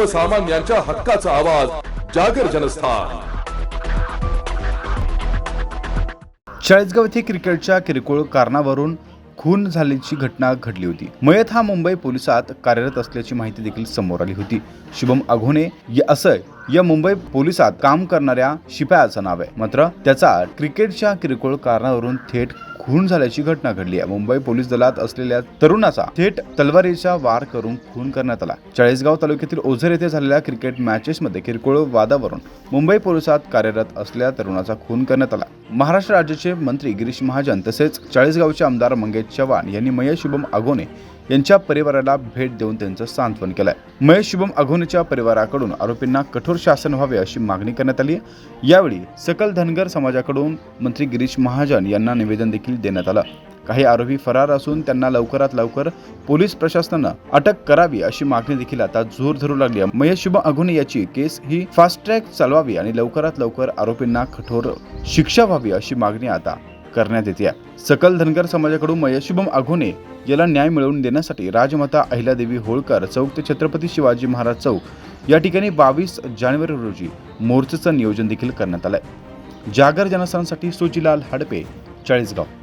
सर्वसामान्यांच्या हक्काचा आवाज जागर जनस्थान. चाळीसगाव येथे क्रिकेटच्या किरकोळ कारणावरून खून झाल्याची घटना घडली होती. मयत हा मुंबई पोलिसात कार्यरत असल्याची माहिती देखील समोर आली होती. शुभम अघोणे असं या मुंबई पोलिसात काम करणाऱ्या शिपायाचं नाव आहे. मात्र त्याचा क्रिकेटच्या किरकोळ कारणावरून थेट खून झाल्याची घटना घडली आहे. मुंबई पोलीस दलात असलेल्या तरुणाचा थेट तलवारीचा वार करून खून करण्यात आला. चाळीसगाव तालुक्यातील ओझर येथे झालेल्या क्रिकेट मॅचेसमध्ये किरकोळ वादावरून मुंबई पोलिसात कार्यरत असलेल्या तरुणाचा खून करण्यात आला. महाराष्ट्र राज्याचे मंत्री गिरीश महाजन तसेच चाळीसगावचे आमदार मंगेश चव्हाण यांनी मय शुभम आगोने यांच्या परिवाराला भेट देऊन त्यांचं सांत्वन केलंय. महेश शुभम अघोनेच्या परिवाराकडून आरोपींना कठोर शासन व्हावे अशी मागणी करण्यात आली यावेळी सकल धनगर समाजाकडून मंत्री गिरीश महाजन यांना निवेदन देखील देण्यात आलं. काही आरोपी फरार असून त्यांना लवकरात लवकर पोलीस प्रशासनानं अटक करावी अशी मागणी देखील आता जोर धरू लागली आहे. महेश शुभम अघोने याची केस ही फास्ट ट्रॅक चालवावी आणि लवकरात लवकर आरोपींना कठोर शिक्षा व्हावी अशी मागणी आता करण्यात येते आहे. सकल धनगर समाजाकडून महेश शुभम अघोने याला न्याय मिळवून देण्यासाठी राजमाता अहिल्यादेवी होळकर चौक ते छत्रपती शिवाजी महाराज चौक या ठिकाणी बावीस जानेवारी रोजी मोर्चाचं नियोजन देखील करण्यात आलंय. जागर जनस्थानसाठी सुजीलाल हडपे चाळीसगाव.